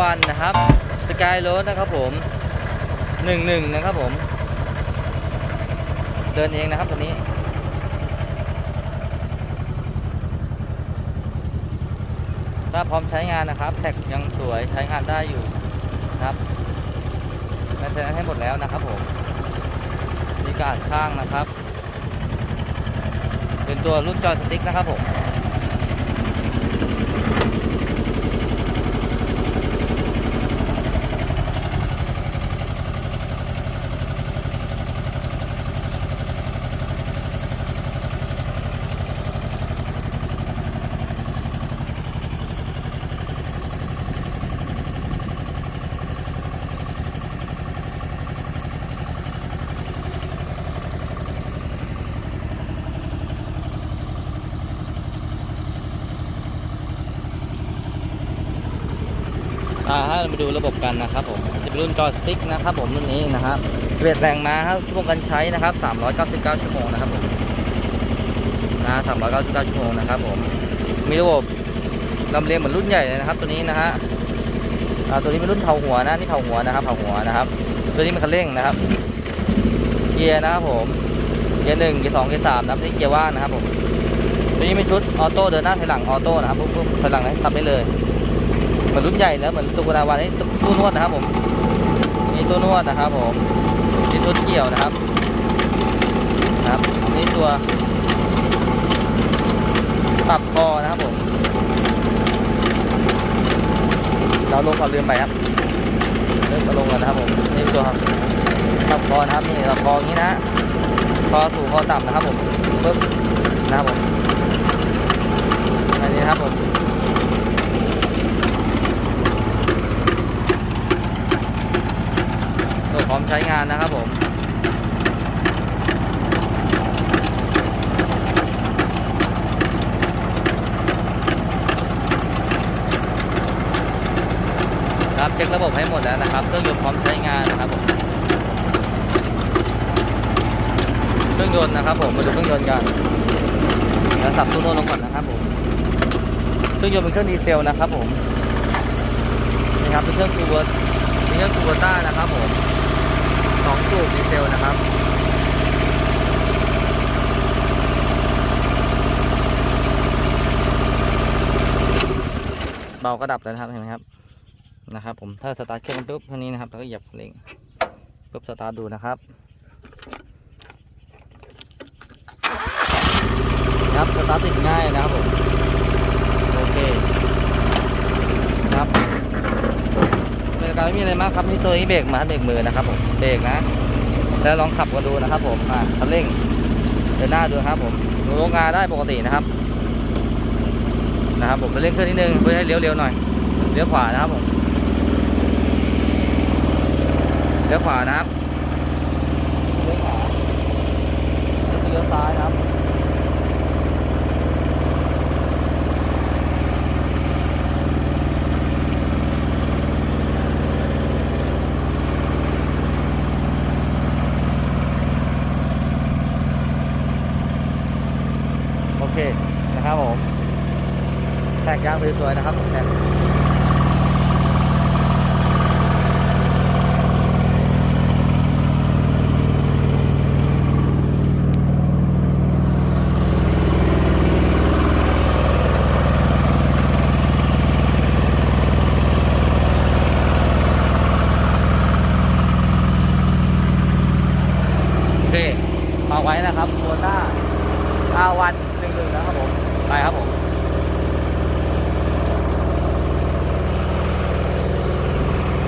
วันนะครับสกายโรดนะครับผมหนึ่งหนึ่งนะครับผม เดินเองนะครับตัวนี้ถ้าพร้อมใช้งานนะครับ แท็กยังสวยใช้งานได้อยู่นะครับแมนเทนให้หมดแล้วนะครับผมมีการดข้างนะครับ เป็นตัวรุ่นจอยสติ๊กนะครับผม อ่าถ้าเรามาดูระบบกันนะครับผมจะเป็นรุ่นจอยสติ๊กนะครับผมรุ่นนี้นะครับเวทแรงม้าครับชั่วโมงการใช้นะครับ399 ชั่วโมงนะครับผมนะ399 ชั่วโมงนะครับผมมีระบบลำเลียงเหมือนรุ่นใหญ่เลยนะครับ ตัวนี้นะฮะอ่าตัวนี้เป็นรุ่นเผาหัวนะนี่เผาหัวนะครับเผาหัวนะครับ ตัวนี้เป็นคันเร่งนะครับ เกียร์นะครับผมเกียร์หนึ่งเกียร์สองเกียร์สามนะครับนี่เกียร์ว่างนะครับผมตัวนี้เป็นชุดออโต้เดินหน้าถอยหลังออโต้นะครับปุ๊บปุ๊บถอยหลังให้ทำได้เลย เหมือนรุ่นใหญ่แล้วเหมือนตุกนาวันนี่ตู้นวดนะครับผมนี่ตู้นวดนะครับผมนี่ตัวเกี่ยวนะครับนะครับนี่ตัวปรับคอนะครับผมเราลงก่อนลืมไปครับเริ่มมาลงกันนะครับผมนี่ตัวปรับคอนะครับนี่ปรับคออย่างนี้นะฮะคอสูงคอต่ำนะครับผมปึ๊บนะครับผมอันนี้นะครับผม ตัว พร้อมใช้งานนะครับผมครับเช็คระบบให้หมดแล้วนะครับเครื่องยนต์พร้อมใช้งานนะครับผมเครื่องยนต์นะครับผมมาดูเครื่องยนต์กันแล้วสับตู้โน้ตลงก่อนนะครับผมเครื่องยนต์เป็นเครื่องดีเซลนะครับผมนี่ครับเป็นเครื่องคูเวอร์เป็นเครื่องคูเวอร์ต้านะครับผม สองสูบดีเซลนะครับเบาก็ดับแล้วนะครับเห็นไหมครับนะครับ ผมถ้าสตาร์ทเครื่องปุ๊บเท่านี้นะครับแล้วก็เหยียบเร่งปุ๊บสตาร์ทดูนะครับ ครับสตาร์ทติดง่ายนะครับผมโอเคครับเบรกการ ไม่มีอะไรมากครับนี่ตัวนี้เบรกมาเบรกมือนะครับผมเบรกนะ แล้วลองขับกันดูนะครับ ผมอ่าคันเร่งเดินหน้าดูครับ ผมดูโรงงาได้ปกตินะครับ นะครับ ผมเร่งเครื่องนิดนึงเพื่อให้เลี้ยวเร็วหน่อยเลี้ยวขวานะครับผมเลี้ยวขวานะครับเลี้ยวขวาเลี้ยวซ้ายนะครับ โอเค นะครับผมแท็กยางสวยๆนะครับผมแท็กโอเคเอาไว้นะครับโคต้าอาวันนึงหนึ่งนะครับผม ไปครับผม